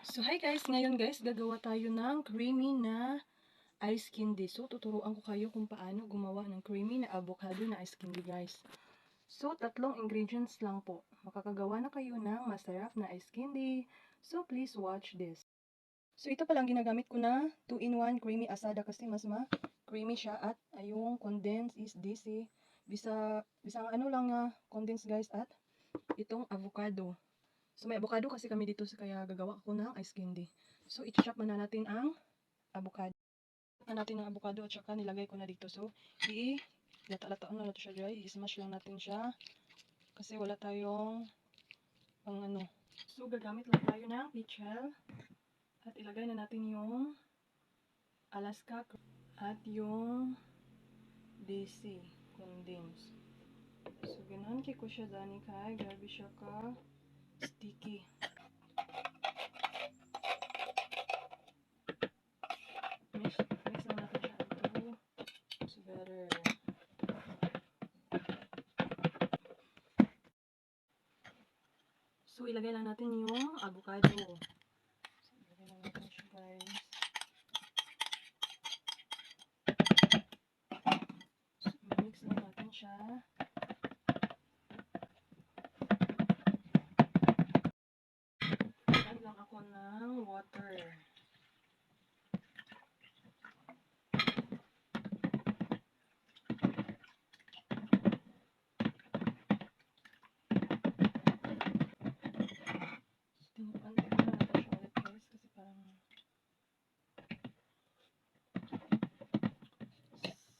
So, hi guys! Ngayon guys, gagawa tayo ng creamy na ice candy. So, tuturuan ko kayo kung paano gumawa ng creamy na avocado na ice candy guys. So, tatlong ingredients lang po. Makakagawa na kayo ng masarap na ice candy. So, please watch this. So, ito palang ginagamit ko na 2-in-1 creamy asada kasi mas ma-creamy siya at yung condensed is this eh. Bisa, bisang ano lang na condensed guys at itong avocado. So, may avocado kasi kami dito kaya gagawa ako ng ice candy. So, i-chop muna natin ang avocado. Na natin ang avocado at saka nilagay ko na dito. So, i lata-lataan na natin siya dry. I-smash lang natin siya. Kasi wala tayong pang ano. So, gagamit lang tayo ng pichel. At ilagay na natin yung Alaska at yung DC condense. So, ganahan kay ko siya dani. Grabe siya ka sticky. Mix, mix lang natin siya ito. So, better. So, ilagay lang natin yung avocado. So, ilagay lang natin siya, guys. So, mix lang natin siya. Add lang ako ng water. Tinupan ko na natin siya ulit guys kasi parang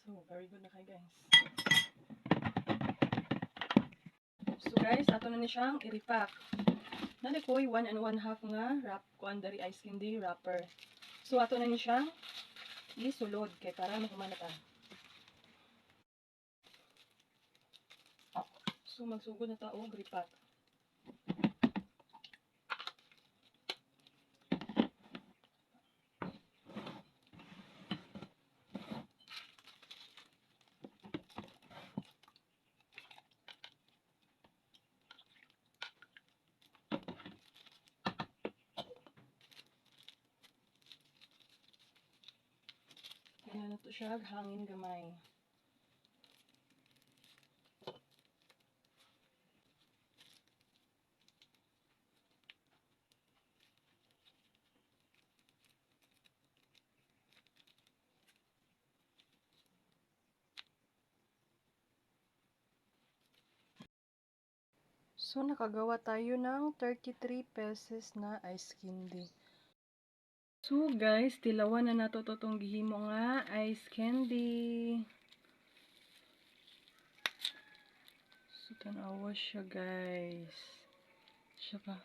So, very good na kayo guys. So guys, ato na ni siyang i-repack. Nali ko 1 and 1 half nga wrap ko ang dari ice candy wrapper. So ato na ni siyang isulod kay para makumanata. So magsugod na ta og repack. Na to siya hangin gamay. So, nakagawa tayo ng 33 pesos na ice candy. So, guys, tilawan na nato gihimo nga ice candy. So, tanawa siya, guys. Siya ka.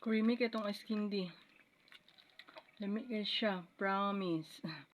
Creamy kay tong ice candy. Lamig siya, promise.